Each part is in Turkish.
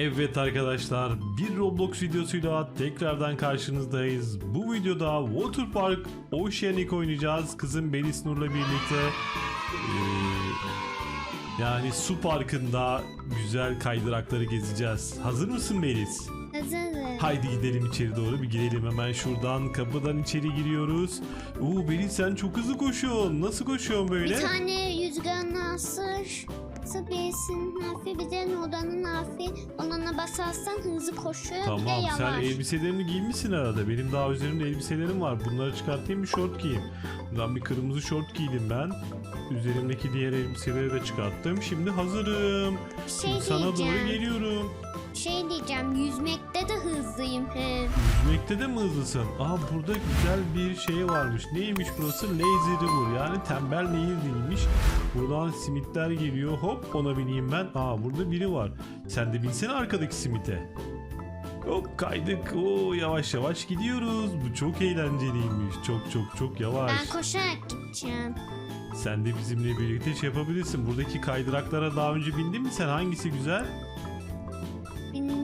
Evet arkadaşlar bir Roblox videosuyla tekrardan karşınızdayız. Bu videoda Water Park Oceanic oynayacağız. Kızım Melis Nur'la birlikte. Ee, yani su parkında güzel kaydırakları gezeceğiz. Hazır mısın Melis? Hazırım. Haydi gidelim içeri doğru bir girelim hemen şuradan kapıdan içeri giriyoruz. Oo Melis sen çok hızlı koşuyorsun. Nasıl koşuyorsun böyle? Bir tane. Sıbiyesin harfi bir de odanın harfi. Onana basarsan hızlı koşuyor bir de Tamam yavaş. sen elbiselerini giymişsin herhalde. Benim daha üzerimde elbiselerim var. Bunları çıkartayım bir şort giyeyim. Buradan bir kırmızı şort giydim ben. Üzerimdeki diğer elbiseleri de çıkarttım. Şimdi hazırım. Bir şey sana doğru geliyorum. Şey diyeceğim yüzmekte de hızlıyım. He. Yüzmekte de mi hızlısın? Aa burada güzel bir şey varmış. Neymiş burası? Lazy River yani tembel nehir değilmiş. Buradan simitler geliyor. Hop ona bineyim ben. Aa burada biri var. Sen de binsene arkadaki simite. Hop kaydık. Oo yavaş yavaş gidiyoruz. Bu çok eğlenceliymiş. Çok çok çok yavaş. Ben koşarak gideceğim. Sen de bizimle birlikte şey yapabilirsin. Buradaki kaydıraklara daha önce bindin mi sen? Hangisi güzel?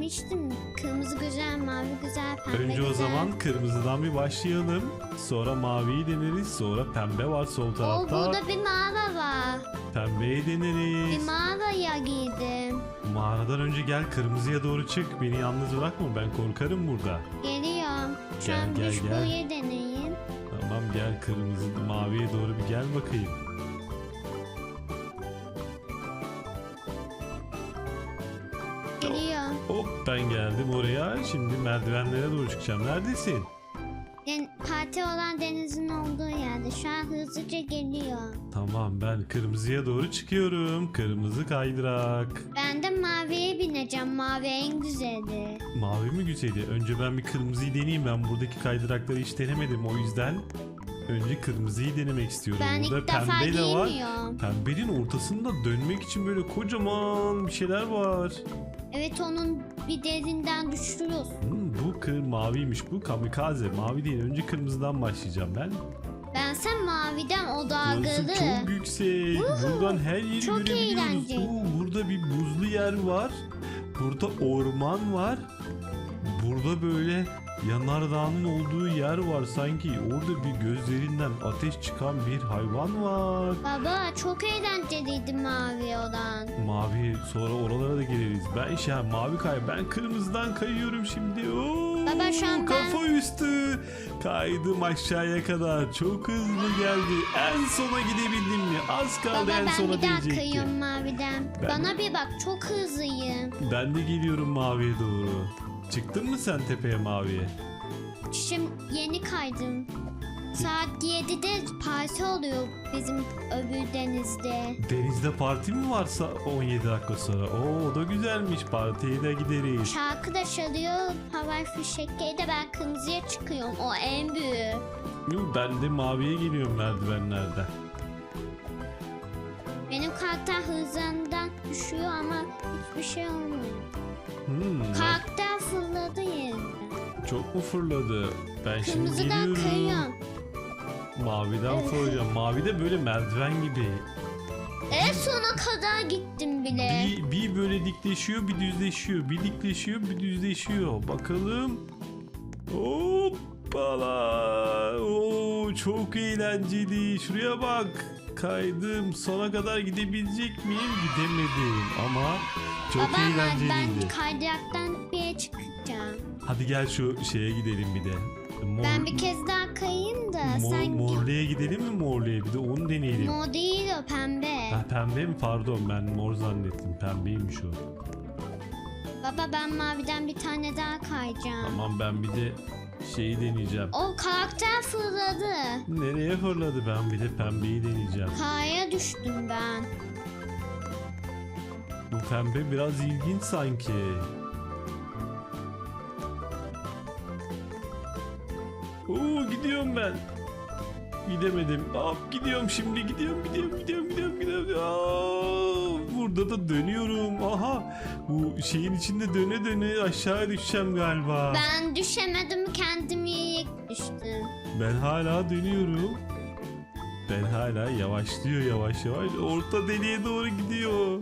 Binmiştim. Kırmızı güzel, mavi güzel, pembe Önce güzel. o zaman kırmızıdan bir başlayalım. Sonra maviyi deneriz. Sonra pembe var sol Oo, tarafta. burada bir mağara var. Pembeyi Bir deneriz. mağaraya girdim. Mağaradan önce gel kırmızıya doğru çık. Beni yalnız bırakma ben korkarım burada. Geliyorum. Şu Gel, an gel, gel. deneyim. Tamam gel kırmızı maviye doğru bir gel bakayım. Ben geldim oraya. Şimdi merdivenlere doğru çıkacağım. Neredesin? Den parti olan denizin olduğu yerde. Şu an hızlıca geliyor. Tamam ben kırmızıya doğru çıkıyorum. Kırmızı kaydırak. Ben de maviye bineceğim. Mavi en güzeli. Mavi mi güzeli? Önce ben bir kırmızıyı deneyeyim. Ben buradaki kaydırakları hiç denemedim. O yüzden önce kırmızıyı denemek istiyorum. Ben Burada ilk defa pembe de var. giymiyorum. Pembenin ortasında dönmek için böyle kocaman bir şeyler var. Evet onun bir derinden düşürüyorsun. Hmm, bu kır maviymiş. Bu kamikaze. Mavi değil. Önce kırmızıdan başlayacağım ben. Ben sen maviden o Burası dalgalı. çok yüksek. Buradan her yeri çok görebiliyoruz. eğlenceli. Oo, burada bir buzlu yer var. Burada orman var. Burada böyle yanardağın olduğu yer var sanki. Orada bir gözlerinden ateş çıkan bir hayvan var. Baba çok eğlenceliydi mavi olan. Mavi sonra oralara da geliriz. Ben şey mavi kay ben kırmızıdan kayıyorum şimdi. Oo, Baba şu an ben- kafa üstü kaydım aşağıya kadar. Çok hızlı geldi. En sona gidebildim mi? Az kaldı Baba en ben sona bir daha kayıyorum maviden. Ben- Bana bir bak çok hızlıyım. Ben de geliyorum maviye doğru. Çıktın mı sen tepeye maviye? Şimdi yeni kaydım. Saat 7'de parti oluyor bizim öbür denizde. Denizde parti mi varsa 17 dakika sonra? Oo o da güzelmiş. Partiye de gideriz. Şarkı da çalıyor. Havai fişekleri de ben kırmızıya çıkıyorum. O en büyüğü. Ben de maviye geliyorum merdivenlerden. Benim karakter hızlarından düşüyor ama hiçbir şey olmuyor. Hmm, Karakter fırladı yerinden. çok mu fırladı? Ben şimdi Kırmızıdan geliyorum. kayıyorum. Maviden Evet. fırlayacağım. Mavi de böyle merdiven gibi. En sona kadar gittim bile. Bir, bir böyle dikleşiyor, bir düzleşiyor. Bir dikleşiyor, bir düzleşiyor. Bakalım. Hoppala. Oo, çok eğlenceli. Şuraya bak. Kaydım. Sona kadar gidebilecek miyim? Gidemedim. Ama çok Baba eğlenceliydi. ben kaydıraktan bir yere çıkacağım. Hadi gel şu şeye gidelim bir de. Mor, Ben bir kez daha kayayım da mor, sen Morlu'ya gidelim mi Morlu'ya? Bir de onu deneyelim. Mor değil o pembe. Ha, pembe mi? Pardon ben mor zannettim. Pembeymiş o. Baba ben maviden bir tane daha kayacağım. Tamam ben bir de şeyi deneyeceğim. O karakter fırladı. Nereye fırladı ben bir de pembeyi deneyeceğim. Kaya düştüm ben. Bu pembe biraz ilginç sanki. Oo gidiyorum ben. Gidemedim. Hop gidiyorum şimdi gidiyorum gidiyorum gidiyorum gidiyorum gidiyorum. Aa, burada da dönüyorum. Aha bu şeyin içinde döne döne aşağıya düşeceğim galiba. Ben düşemedim kendim yiyerek düştüm. Ben hala dönüyorum. Ben hala yavaşlıyor yavaş yavaş. Orta deliğe doğru gidiyor.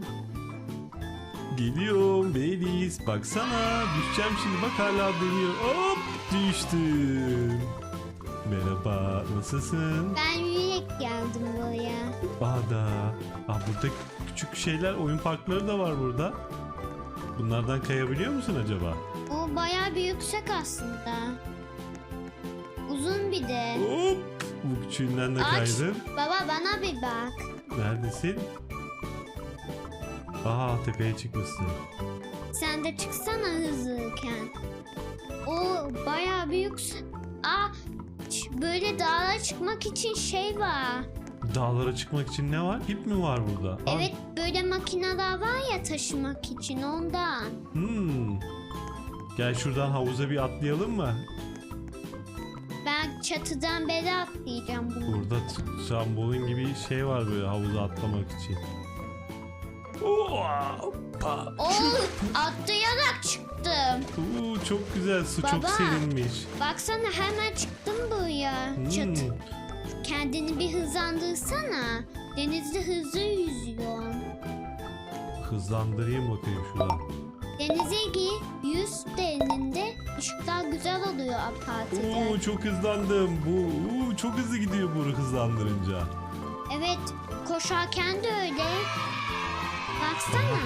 Geliyorum Beliz. Baksana. Düşeceğim şimdi. Bak hala dönüyor. Hop düştüm. Merhaba. Nasılsın? Ben yürüyerek geldim buraya. Ada. Aa, burada küçük şeyler, oyun parkları da var burada. Bunlardan kayabiliyor musun acaba? O bayağı bir yüksek aslında. Uzun bir de. Hop. Bu küçüğünden de Aç. kaydım. Baba bana bir bak. Neredesin? Aa tepeye çıkmışsın. Sen de çıksana hızlıyken. O bayağı büyük. Aa böyle dağlara çıkmak için şey var. Dağlara çıkmak için ne var? İp mi var burada? Evet böyle makineler var ya taşımak için ondan. Hmm. Gel şuradan havuza bir atlayalım mı? Ben çatıdan beri atlayacağım bunu. Burada trambolin gibi şey var böyle havuza atlamak için. Hoppa. Oo atlayarak çıktım. Oo, çok güzel su çok Baba. serinmiş. Baksana hemen çıktım buraya. Hmm. Çatı. Kendini bir hızlandırsana. Denizde hızlı yüzüyor. Hızlandırayım bakayım şuradan. Denize gir, yüz derininde ışıklar güzel oluyor apartıda. Oo, çok hızlandım. Bu oo, çok hızlı gidiyor bu hızlandırınca. Evet, koşarken de öyle. Baksana.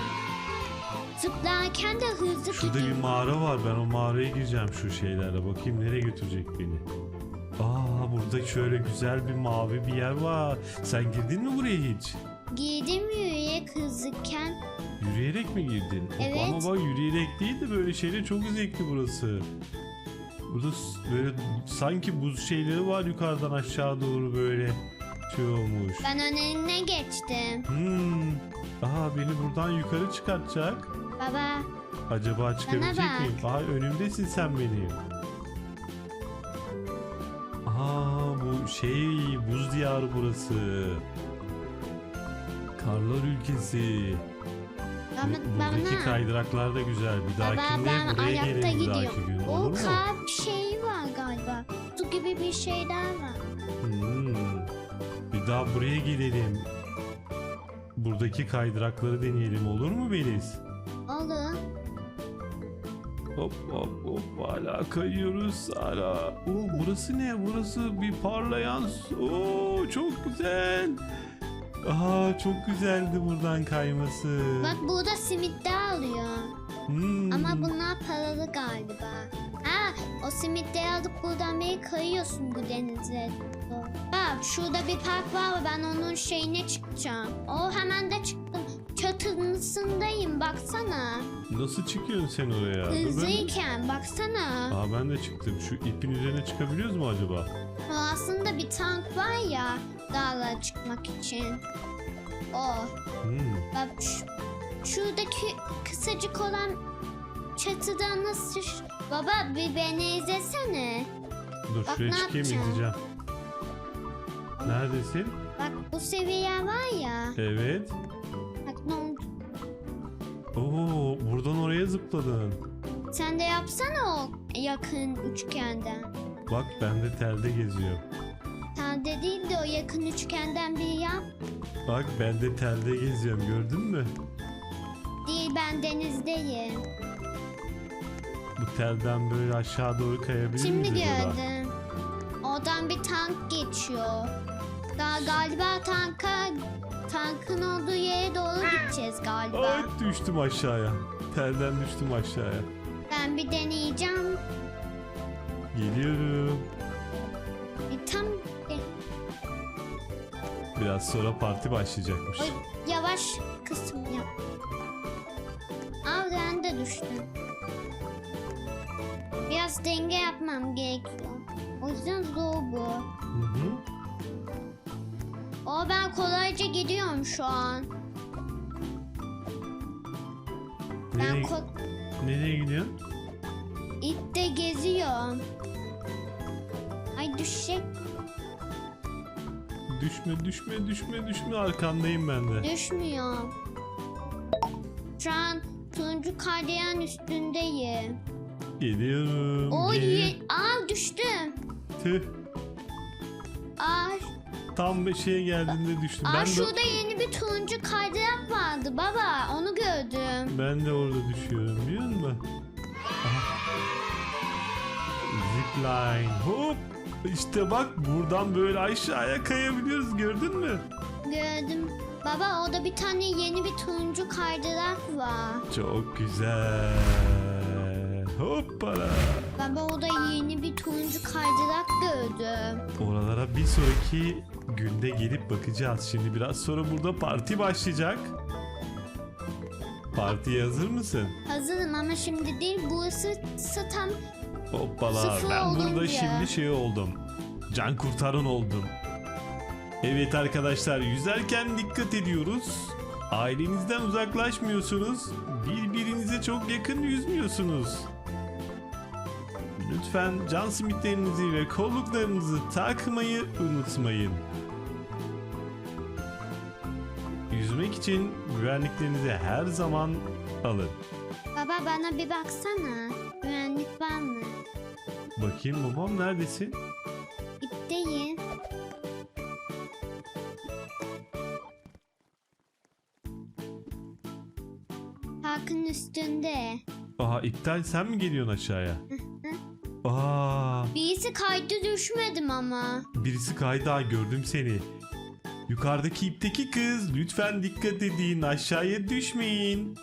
Zıplarken de hızlı Şurada gidiyor. bir mağara var. Ben o mağaraya gireceğim şu şeylerle. Bakayım nereye götürecek beni. Aa burada şöyle güzel bir mavi bir yer var. Sen girdin mi buraya hiç? Girdim yürüyerek hızlıken. Yürüyerek mi girdin? Evet. Ama bak yürüyerek değil de böyle şeyler çok zevkli burası. Burada böyle sanki buz şeyleri var yukarıdan aşağı doğru böyle şey olmuş. Ben önüne geçtim. Hmm. Aha beni buradan yukarı çıkartacak. Baba, Acaba çıkabilecek miyim? Aha önümdesin sen benim. Bu şey buz diyarı burası. Karlar ülkesi. Buradaki bana. kaydıraklar da güzel. Bir Baba dahakinde ben buraya gelin bir dahaki gün. gidiyorum. Olur O mu? kalp şeyi var galiba. Su gibi bir şeyler var. Hmm. Bir daha buraya gelelim. Buradaki kaydırakları deneyelim olur mu Beliz? Olur. Hop hop hop hala kayıyoruz hala. Oo, burası ne? Burası bir parlayan. Oo, çok güzel. Aa çok güzeldi buradan kayması. Bak burada simit de alıyor. Hmm. Ama bunlar paralı galiba. Ha, o simitleri alıp buradan beri kayıyorsun bu denize. Bak şurada bir park var ben onun şeyine çıkacağım. O hemen de çıktım. Çatısındayım baksana. Nasıl çıkıyorsun sen oraya? Ben- Hızlıyken baksana. Aa ben de çıktım. Şu ipin üzerine çıkabiliyoruz mu acaba? O aslında bir tank var ya dağlara çıkmak için. O. Hmm. Bak şu- şuradaki kısacık olan çatıda nasıl... Baba bir beni izlesene. Dur Bak, şuraya çıkayım yapacağım? izleyeceğim. Neredesin? Bak bu seviye var ya. Evet. Oo buradan oraya zıpladın. Sen de yapsana o yakın üçgenden. Bak ben de telde geziyorum. Sen de değil de o yakın üçgenden bir yap. Bak ben de telde geziyorum gördün mü? Değil ben denizdeyim. Bu telden böyle aşağı doğru kayabilir Şimdi miyiz acaba? gördüm. Oradan bir tank geçiyor. Daha galiba tanka tankın olduğu yere doğru gideceğiz galiba. Ay düştüm aşağıya. Telden düştüm aşağıya. Ben bir deneyeceğim. Geliyorum. Bir tam Biraz sonra parti başlayacakmış. Oy, yavaş kısım yap. Aa ben de düştüm. Biraz denge yapmam gerekiyor. O yüzden zor bu. Hı hı. O ben kolayca gidiyorum şu an. Ben Nereye, ko- nereye gidiyorsun? ipte geziyorum. Ay düşecek. Düşme düşme düşme düşme arkandayım ben de. Düşmüyor. Şu an turuncu kaydıran üstündeyim. Geliyorum. O gel- ye- Aa düştüm. Tüh. Tam şeye geldiğinde düştüm. Aa ben de şurada yeni bir turuncu kaydırak vardı baba. Onu gördüm. ben de orada düşüyorum biliyor musun? Aha. Zipline. Hop. İşte bak buradan böyle aşağıya kayabiliyoruz gördün mü? Gördüm. Baba orada bir tane yeni bir turuncu kaydırak var. Çok güzel. Hoppala. Baba orada yeni bir turuncu kaydırak gördüm. Oralara bir sonraki günde gelip bakacağız. Şimdi biraz sonra burada parti başlayacak. Partiye hazır mısın? Hazırım ama şimdi değil. Burası sı- tam Hoppala. Sıfır Ben burada olunca. şimdi şey oldum. Can kurtaran oldum. Evet arkadaşlar yüzerken dikkat ediyoruz. Ailenizden uzaklaşmıyorsunuz. Birbirinize çok yakın yüzmüyorsunuz. Lütfen can simitlerinizi ve kolluklarınızı takmayı unutmayın. İçin güvenliklerinizi her zaman alın. Baba bana bir baksana. Güvenlik var mı? Bakayım babam neredesin? İpteyim. Parkın üstünde. Aha iptal sen mi geliyorsun aşağıya? Aa, Birisi kaydı düşmedim ama. birisi kaydı ha, gördüm seni. Yukarıdaki ipteki kız lütfen dikkat edin aşağıya düşmeyin.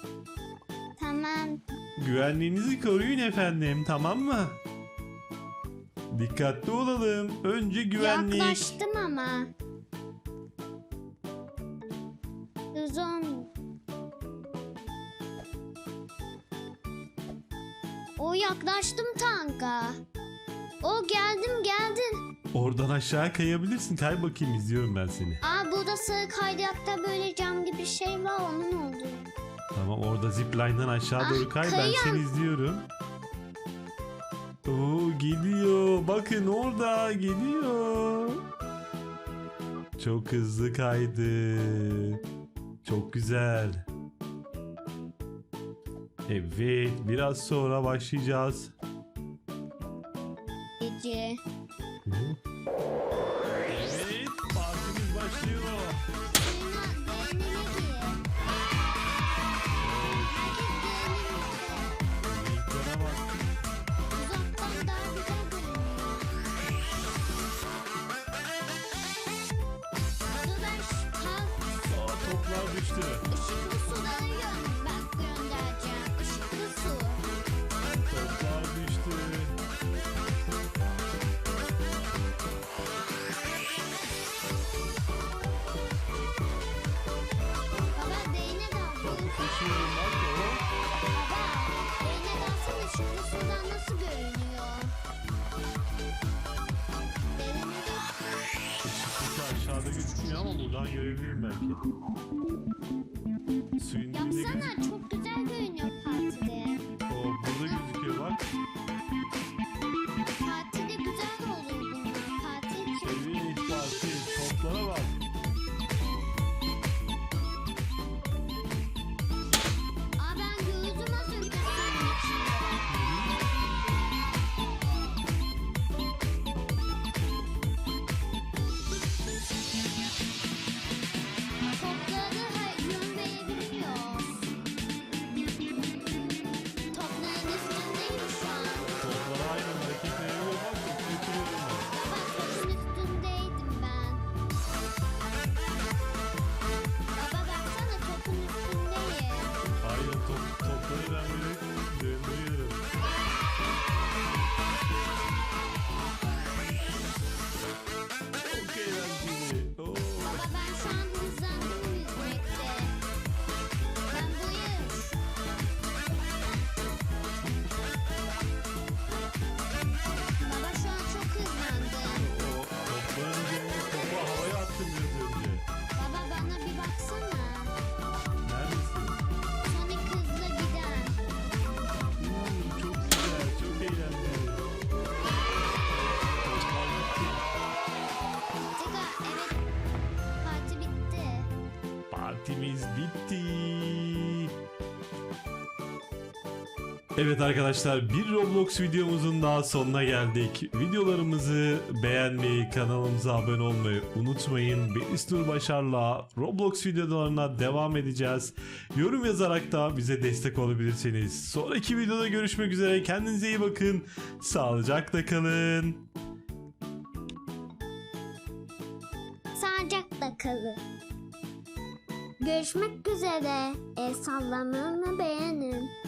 Tamam. Güvenliğinizi koruyun efendim tamam mı? Dikkatli olalım. Önce güvenlik. Yaklaştım ama. Uzun. O yaklaştım tanka. O geldim geldin. Oradan aşağı kayabilirsin. Kay bakayım izliyorum ben seni. Aa burada sarı kaydakta böyle cam gibi şey var onun oldu. Tamam orada zipline'dan aşağı Ah, doğru kay ben kayıyorum. seni izliyorum. Oo geliyor. Bakın orada geliyor. Çok hızlı kaydı. Çok güzel. Evet biraz sonra başlayacağız. Gece. Ama buradan görebilirim belki. Evet arkadaşlar bir Roblox videomuzun daha sonuna geldik. Videolarımızı beğenmeyi, kanalımıza abone olmayı unutmayın. Benistur Başar'la Roblox videolarına devam edeceğiz. Yorum yazarak da bize destek olabilirsiniz. Sonraki videoda görüşmek üzere. Kendinize iyi bakın. Sağlıcakla kalın. Sağlıcakla kalın. Görüşmek üzere. El sallamanı beğenin.